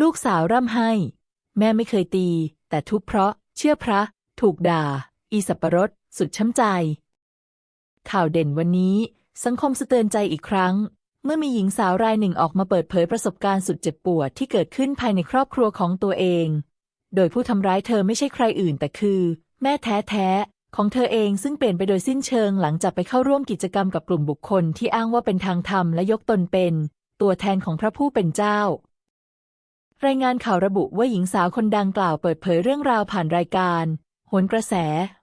ลูกสาวร่ำให้ แม่ไม่เคยตี แต่ทุบเพราะ เชื่อพระ ถูกด่า อีสับปะรด สุดช้ำใจ ข่าวเด่นวันนี้ สังคมสะเตือนใจอีกครั้ง เมื่อมีหญิงสาวรายหนึ่งออกมาเปิดเผยประสบการณ์สุดเจ็บปวดที่เกิดขึ้นภายในครอบครัวของตัวเอง โดยผู้ทำร้ายเธอไม่ใช่ใครอื่นแต่คือ แม่แท้ๆของเธอเองซึ่งเปลี่ยนไปโดยสิ้นเชิงหลังจากไปเข้าร่วมกิจกรรมกับกลุ่มบุคคลที่อ้างว่าเป็นทางธรรมและยกตนเป็น ตัวแทนของพระผู้เป็นเจ้า รายงานข่าวระบุว่าหญิงสาวคนดังกล่าวเปิดเผยเรื่องราวผ่านรายการโหนกระแส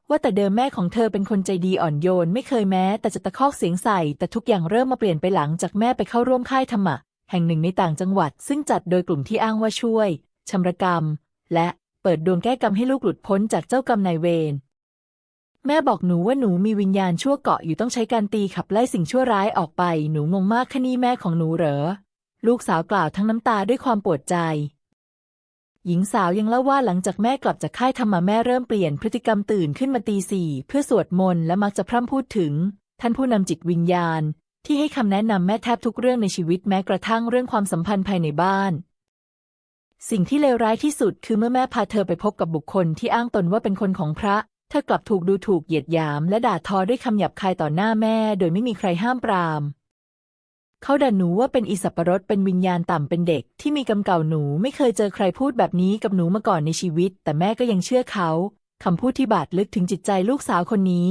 ว่าแต่เดิมแม่ของเธอเป็นคนใจดีอ่อนโยน ไม่เคยแม้ แต่จะตะคอกเสียงใส่ แต่ทุกอย่างเริ่มมาเปลี่ยนไปหลังจากแม่ไปเข้าร่วมค่ายธรรมะ แห่งหนึ่งในต่างจังหวัด ซึ่งจัดโดยกลุ่มที่อ้างว่าช่วยชำระกรรม และเปิดดวงแก้กรรมให้ลูกหลุดพ้นจากเจ้ากรรมนายเวรแม่บอกหนูว่าหนูมีวิญญาณชั่วเกาะอยู่ต้องใช้การตีขับไล่สิ่งชั่วร้ายออกไป หนูงงมากค่นี่แม่ของหนูเหรอ ลูกสาวกล่าวทั้งน้ำตาด้วยความปวดใจ หญิงสาวยังเล่าว่าหลังจากแม่กลับจากค่ายธรรมะแม่เริ่มเปลี่ยนพฤติกรรมตื่นขึ้นมาตีสี่เพื่อสวดมนต์และมักจะพร่ำพูดถึง ท่านผู้นำจิตวิญญาณ ที่ให้คำแนะนำแม่แทบทุกเรื่องในชีวิตแม้กระทั่งเรื่องความสัมพันธ์ภายในบ้านสิ่งที่เลวร้ายที่สุดคือเมื่อแม่พาเธอไปพบกับบุคคลที่อ้างตนว่าเป็นคนของพระ เธอกลับถูกดูถูกเหยียดหยาม และด่าทอด้วยคำหยาบคายต่อหน้าแม่ โดยไม่มีใครห้ามปราม เขาด่าหนูว่าเป็นอีสับปะรดเป็นวิญญาณต่ำเป็นเด็ก ที่มีกำเก่าหนูไม่เคยเจอใครพูดแบบนี้กับหนูมาก่อนในชีวิต แต่แม่ก็ยังเชื่อเขาคำพูดที่บาดลึกถึงจิตใจลูกสาวคนนี้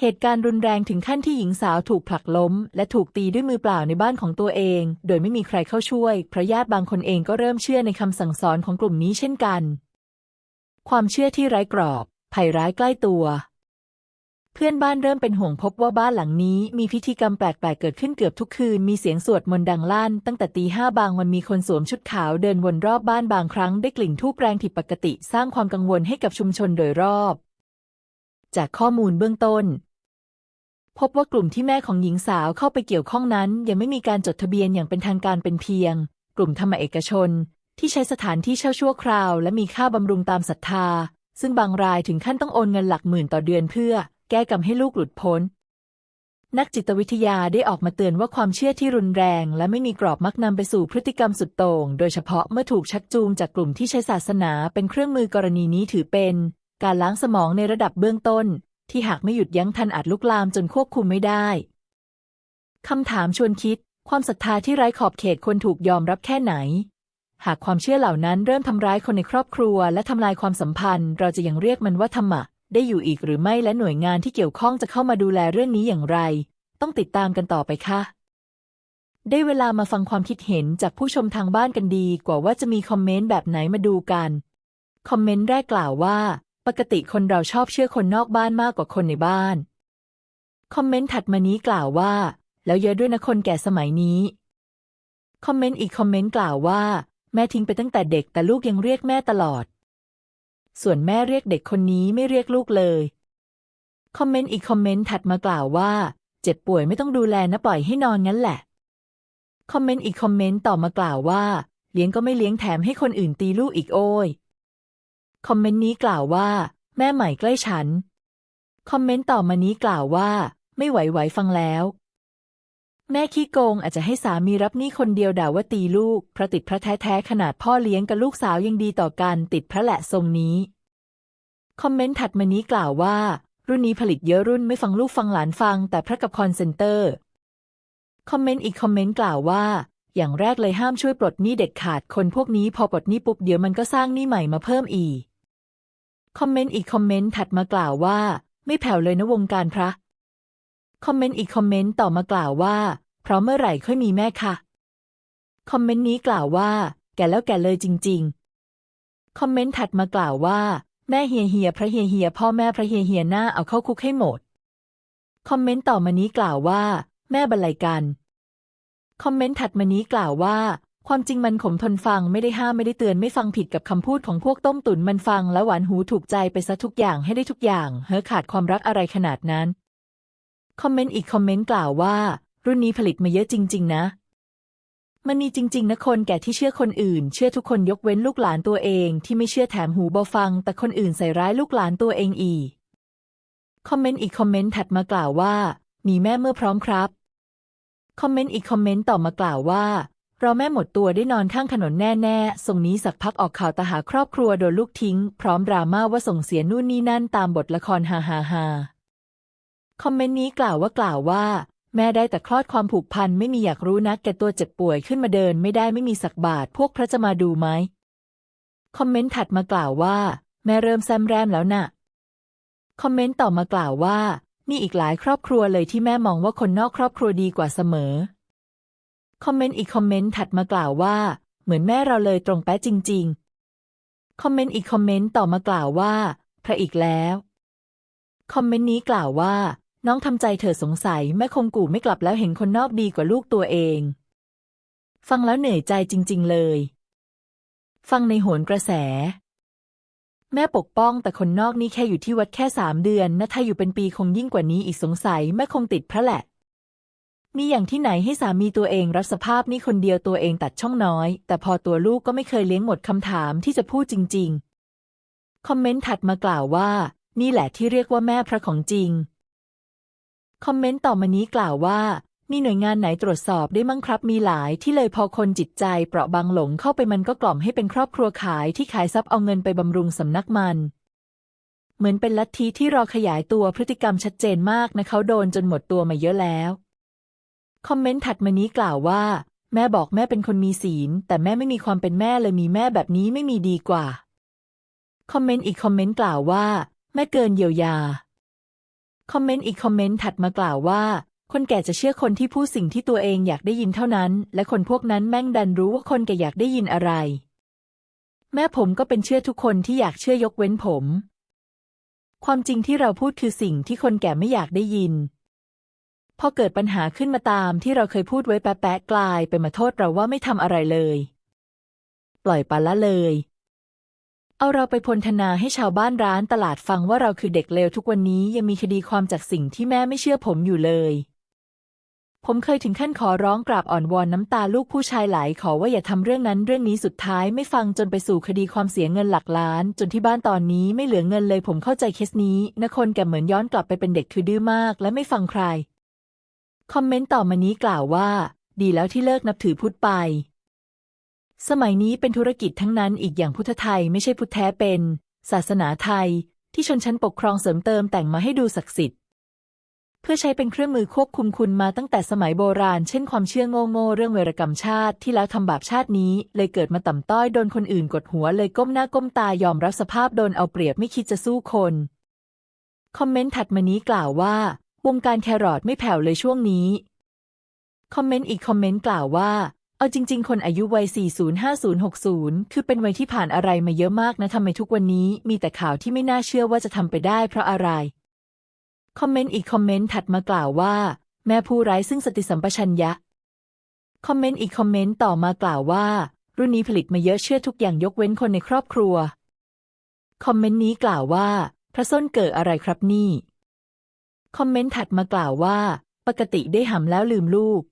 เหตุการณ์รุนแรงถึงขั้นที่หญิงสาวถูกผลักล้ม และถูกตีด้วยมือเปล่าในบ้านของตัวเอง โดยไม่มีใครเข้าช่วยเพราะญาติบางคนเองก็เริ่มเชื่อในคำสั่งสอนของกลุ่มนี้เช่นกัน ความเชื่อที่ไร้กรอบภัยร้ายใกล้ตัว เพื่อนบ้านเริ่มเป็นห่วงพบว่าบ้านหลังนี้มีพิธีกรรมแปลกๆ เกิดขึ้นเกือบทุกคืน มีเสียงสวดมนต์ดังลั่น ตั้งแต่ตีห้าบางวันมีคนสวมชุดขาวเดินวนรอบบ้านบางครั้งได้กลิ่นทูบแรงผิดปกติ สร้างความกังวลให้กับชุมชนโดยรอบ จากข้อมูลเบื้องต้น พบว่ากลุ่มที่แม่ของหญิงสาวเข้าไปเกี่ยวข้องนั้น ยังไม่มีการจดทะเบียนอย่างเป็นทางการเป็นเพียง กลุ่มธรรมเอกชน ที่ใช้สถานที่เช่าชั่วคราว และมีค่าบำรุงตามศรัทธา ซึ่งบางรายถึงขั้นต้องโอนเงินหลักหมื่นต่อเดือนเพื่อ แก้กรรมให้ลูกหลุดพ้น นักจิตวิทยาได้ออกมาเตือนว่าความเชื่อที่รุนแรง และไม่มีกรอบมักนำไปสู่พฤติกรรมสุดโต่ง โดยเฉพาะเมื่อถูกชักจูงจากกลุ่มที่ใช้ศาสนาเป็นเครื่องมือกรณีนี้ถือเป็น การล้างสมองในระดับเบื้องต้น ที่หากไม่หยุดยั้งทันอาจลุกลามจนควบคุมไม่ได้คำถามชวนคิด ความศรัทธาที่ไร้ขอบเขตควรถูกยอมรับแค่ไหน หากความเชื่อเหล่านั้นเริ่มทำร้ายคนในครอบครัว และทำลายความสัมพันธ์ เราจะยังเรียกมันว่าธรรมะ ได้อยู่อีกหรือไม่และหน่วยงานที่เกี่ยวข้องจะเข้ามาดูแลเรื่องนี้อย่างไร ต้องติดตามกันต่อไปค่ะ ได้เวลามาฟังความคิดเห็นจากผู้ชมทางบ้านกันดีกว่าว่าจะมีคอมเมนต์แบบไหนมาดูกัน คอมเมนต์แรกกล่าวว่า ปกติคนเราชอบเชื่อคนนอกบ้านมากกว่าคนในบ้าน คอมเมนต์ถัดมานี้กล่าวว่า แล้วเยอะด้วยนะคนแก่สมัยนี้ คอมเมนต์อีกคอมเมนต์กล่าวว่า แม่ทิ้งไปตั้งแต่เด็กแต่ลูกยังเรียกแม่ตลอด ส่วนแม่เรียกเด็กคนนี้ไม่เรียกลูกเลย คอมเมนต์อีกคอมเมนต์ถัดมากล่าวว่า เจ็บป่วยไม่ต้องดูแลนะปล่อยให้นอนงั้นแหละ คอมเมนต์อีกคอมเมนต์ต่อมากล่าวว่า เลี้ยงก็ไม่เลี้ยงแถมให้คนอื่นตีลูกอีกโอ้ย คอมเมนต์นี้กล่าวว่า แม่ใหม่ใกล้ฉัน คอมเมนต์ต่อมานี้กล่าวว่า ไม่ไหวไหวฟังแล้ว แม่ขี้โกงอาจจะให้สามีรับหนี้คนเดียวด่าว่าตีลูกพระติดพระแท้ๆขนาดพ่อเลี้ยงกับลูกสาวยังดีต่อกันติดพระแหละทรงนี้ คอมเมนต์ถัดมานี้กล่าวว่า รุ่นนี้ผลิตเยอะรุ่นไม่ฟังลูกฟังหลานฟัง แต่พระกับคอนเซนเตอร์ คอมเมนต์อีกคอมเมนต์กล่าวว่า อย่างแรกเลยห้ามช่วยปลดหนี้เด็ดขาดคนพวกนี้พอปลดหนี้ปุ๊บเดี๋ยวมันก็สร้างหนี้ใหม่มาเพิ่มอีก คอมเมนต์อีกคอมเมนต์ถัดมากล่าวว่า ไม่แผ่วเลยนะวงการพระ คอมเมนต์อีกคอมเมนต์ต่อมากล่าวว่า เพราะเมื่อไหร่ค่อยมีแม่ค่ะ คอมเมนต์นี้กล่าวว่า แก่แล้วแก่เลยจริง ๆ คอมเมนต์ถัดมากล่าวว่า แม่เฮียเฮียพระเฮียเฮียพ่อแม่พระเฮียเฮียหน้าเอาเข้าคุกให้หมด คอมเมนต์ต่อมานี้กล่าวว่า แม่บรรลัยกัน คอมเมนต์ถัดมานี้กล่าวว่า ความจริงมันขมทนฟังไม่ได้ห้ามไม่ได้เตือนไม่ฟังผิดกับคำพูดของพวกต้มตุ๋นมันฟังแล้วหวานหูถูกใจไปซะทุกอย่างให้ได้ทุกอย่าง เฮ้อขาดความรักอะไรขนาดนั้น คอมเมนต์อีกคอมเมนต์กล่าวว่า รุ่นนี้ผลิตมาเยอะจริง ๆ นะ มันมีจริง ๆ นะคนแก่ที่เชื่อคนอื่น เชื่อทุกคนยกเว้นลูกหลานตัวเอง ที่ไม่เชื่อแถมหูเบาฟัง แต่คนอื่นใส่ร้ายลูกหลานตัวเองอีก คอมเมนต์อีกคอมเมนต์ถัดมากล่าวว่ามีแม่เมื่อพร้อมครับ คอมเมนต์อีกคอมเมนต์ต่อมากล่าวว่าเรอแม่หมดตัวได้นอนข้างถนนแน่ๆ ส่งนี้สักพักออกข่าวตาหาครอบครัวโดนลูกทิ้ง พร้อมดราม่าว่าส่งเสียนู่นนี่นั่นตามบทละครฮาฮาฮา คอมเมนต์นี้กล่าวว่ากล่าวว่า แม่ได้แต่คลอดความผูกพันไม่มีอยากรู้นักแกตัวเจ็บป่วยขึ้นมาเดินไม่ได้ไม่มีสักบาท พวกพระจะมาดูไหมคอมเมนต์ถัดมากล่าวว่า แม่เริ่มแซมแรมแล้วน่ะคอมเมนต์ต่อมากล่าวว่ามีอีกหลายครอบครัวเลยที่แม่มองว่าคนนอกครอบครัวดีกว่าเสมอ คอมเมนต์อีกคอมเมนต์ถัดมากล่าวว่า เหมือนแม่เราเลยตรงแป๊ะจริง ๆ คอมเมนต์อีกคอมเมนต์ต่อมากล่าวว่า พระอีกแล้ว คอมเมนต์นี้กล่าวว่า น้องทำใจเธอสงสัยแม่คงกู่ไม่กลับแล้วเห็นคนนอกดีกว่าลูกตัวเอง ฟังแล้วเหนื่อยใจจริง ๆ เลย ฟังในโหนกระแส แม่ปกป้องแต่คนนอกนี่แค่อยู่ที่วัดแค่สามเดือนนะถ้าอยู่เป็นปีคงยิ่งกว่านี้อีกสงสัยแม่คงติดพระแหละ มีอย่างที่ไหนให้สามีตัวเองรับสภาพนี่คนเดียวตัวเองตัดช่องน้อย แต่พอตัวลูกก็ไม่เคยเลี้ยงหมดคำถามที่จะพูดจริง ๆ คอมเมนต์ถัดมากล่าวว่า นี่แหละที่เรียกว่าแม่พระของจริง คอมเมนต์ต่อมานี้กล่าวว่า มีหน่วยงานไหนตรวจสอบได้มั้งครับ มีหลายที่เลยพอคนจิตใจเปราะบางหลงเข้าไปมันก็กล่อมให้เป็นครอบครัวขายที่ขายทรัพย์เอาเงินไปบำรุงสำนักมันเหมือนเป็นลัทธิที่รอขยายตัวพฤติกรรมชัดเจนมากนะเขาโดนจนหมดตัวมาเยอะแล้ว คอมเมนต์ถัดมานี้กล่าวว่า แม่บอกแม่เป็นคนมีศีล แต่แม่ไม่มีความเป็นแม่เลยมีแม่แบบนี้ไม่มีดีกว่า คอมเมนต์อีกคอมเมนต์กล่าวว่า แม่เกินเยียวยา คอมเมนต์อีกคอมเมนต์ถัดมากล่าวว่า คนแก่จะเชื่อคนที่พูดสิ่งที่ตัวเองอยากได้ยินเท่านั้น และคนพวกนั้นแม่งดันรู้ว่าคนแก่อยากได้ยินอะไร แม่ผมก็เป็นเชื่อทุกคนที่อยากเชื่อยกเว้นผม ความจริงที่เราพูดคือสิ่งที่คนแก่ไม่อยากได้ยิน พอเกิดปัญหาขึ้นมาตามที่เราเคยพูดไว้แปะๆกลายไปมาโทษเราว่าไม่ทำอะไรเลย ปล่อยปละละเลย เอาเราไปพลธนาให้ชาวบ้านร้านตลาดฟังว่าเราคือเด็กเลวทุกวันนี้ยังมีคดีความจากสิ่งที่แม่ไม่เชื่อผมอยู่เลย ผมเคยถึงขั้นขอร้องกราบอ่อนวอนน้ำตาลูกผู้ชายไหลขอว่าอย่าทำเรื่องนั้นเรื่องนี้สุดท้ายไม่ฟังจนไปสู่คดีความเสียเงินหลักล้าน จนที่บ้านตอนนี้ไม่เหลือเงินเลยผมเข้าใจเคสนี้นะคนแก่เหมือนย้อนกลับไปเป็นเด็กคือดื้อมาก และไม่ฟังใคร คอมเมนต์ต่อมานี้กล่าวว่า ดีแล้วที่เลิกนับถือพุทธไป สมัยนี้เป็นธุรกิจทั้งนั้นอีกอย่างพุทธไทยไม่ใช่พุทธแท้เป็น ศาสนาไทย ที่ชนชั้นปกครองเสริมเติมแต่งมาให้ดูศักดิ์สิทธิ์ เพื่อใช้เป็นเครื่องมือควบคุมคุณมาตั้งแต่สมัยโบราณ เช่นความเชื่อโง่ๆเรื่องเวรกรรมชาติที่แล้วทำบาปชาตินี้ เลยเกิดมาต่ำต้อยโดนคนอื่นกดหัวเลยก้มหน้าก้มตายอมรับสภาพโดนเอาเปรียบไม่คิดจะสู้คนคอมเมนต์ถัดมานี้กล่าวว่าวงการแครอทไม่แผ่วเลยช่วงนี้ คอมเมนต์อีกคอมเมนต์กล่าวว่า เอาจริง ๆ คนอายุวัย 405060 คือเป็นวัยที่ผ่านอะไรมาเยอะมากนะทำไมทุกวันนี้มีแต่ข่าวที่ไม่น่าเชื่อว่าจะทำไปได้เพราะอะไร คอมเมนต์อีกคอมเมนต์ถัดมากล่าวว่า แม่ผู้ไร้ซึ่งสติสัมปชัญญะ คอมเมนต์อีกคอมเมนต์ต่อมากล่าวว่า รุ่นนี้ผลิตมาเยอะเชื่อทุกอย่างยกเว้นคนในครอบครัว คอมเมนต์นี้กล่าวว่า พระส้นเกิดอะไรครับนี่ คอมเมนต์ถัดมากล่าวว่า ปกติได้หำแล้วลืมลูก